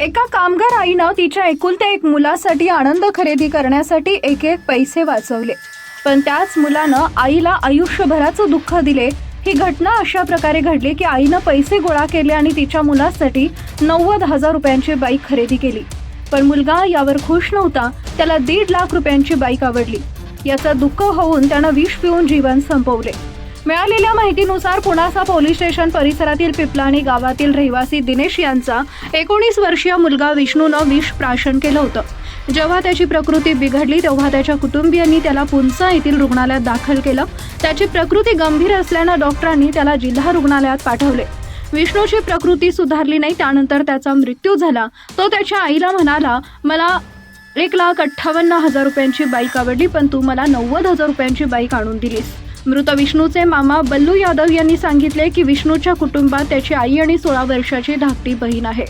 एका कामगार आईनं तिच्या एकुलत्या एक मुलासाठी आनंद खरेदी करण्यासाठी एक एक पैसे वाचवले. पण त्याच मुलानं आईला आयुष्यभराचं दुःख दिले. ही घटना अशा प्रकारे घडली की आईनं पैसे गोळा केले आणि तिच्या मुलासाठी नव्वद हजार रुपयांची बाईक खरेदी केली. पण मुलगा यावर खुश नव्हता. त्याला दीड लाख रुपयांची बाईक आवडली. याचं दुःख होऊन त्यानं विष पिऊन जीवन संपवले. मिळालेल्या माहितीनुसार पुणासा पोलीस स्टेशन परिसरातील पिपलाणी गावातील रहिवासी दिनेश यांचा एकोणीस वर्षीय मुलगा विष्णूनं विष प्राशन केलं होतं. जेव्हा त्याची प्रकृती बिघडली तेव्हा त्याच्या कुटुंबियांनी त्याला पुंसा येथील रुग्णालयात दाखल केलं. त्याची प्रकृती गंभीर असल्यानं डॉक्टरांनी त्याला जिल्हा रुग्णालयात पाठवले. विष्णूची प्रकृती सुधारली नाही त्यानंतर त्याचा मृत्यू झाला. तो त्याच्या आईला म्हणाला मला एक लाख अठ्ठावन्न हजार रुपयांची बाईक आवडली पण तू मला नव्वद हजार रुपयांची बाईक आणून दिलीस. मृत विष्णूचे मामा बल्लू यादव यांनी सांगितले की विष्णूच्या कुटुंबात त्याची आई आणि सोळा वर्षाची धाकटी बहीण आहे.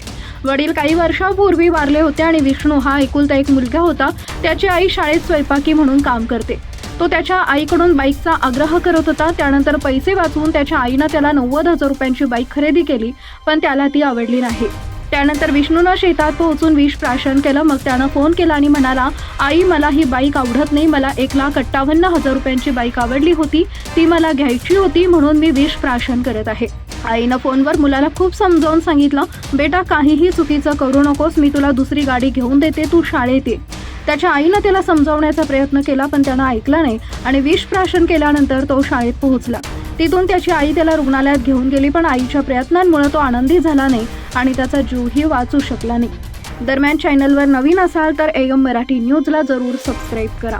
वडील काही वर्षापूर्वी वारले होते आणि विष्णू हा एकुलता एक मुलगा होता. त्याची आई शाळेत स्वयंपाकी म्हणून काम करते. तो त्याच्या आईकडून बाईकचा आग्रह करत होता. त्यानंतर पैसे वाचवून त्याच्या आईनं त्याला नव्वद हजार रुपयांची बाईक खरेदी केली पण त्याला ती आवडली नाही. त्यानंतर विष्णूनं शेतात पोहोचून विष प्राशन केलं. मग त्यानं फोन केला आणि म्हणाला आई मला ही बाईक आवडत नाही. मला एक लाख अठ्ठावन्न हजार रुपयांची बाईक आवडली होती. ती मला घ्यायची होती म्हणून मी विष प्राशन करत आहे. आईनं फोनवर मुलाला खूप समजावून सांगितलं बेटा काहीही चुकीचं करू नकोस. मी तुला दुसरी गाडी घेऊन देते. तू शाळेत ये. त्याच्या आईनं त्याला समजावण्याचा प्रयत्न केला पण त्यानं ऐकलं नाही आणि विष प्राशन केल्यानंतर तो शाळेत पोहोचला. तिथून त्याची आई त्याला रुग्णालयात घेऊन गेली पण आईच्या प्रयत्नांमुळे तो आनंदी झाला नाही. आणि त्याचा जीवही वाचू शकला नाही. दरम्यान चॅनलवर नवीन असाल तर एम मराठी न्यूजला जरूर सबस्क्राईब करा.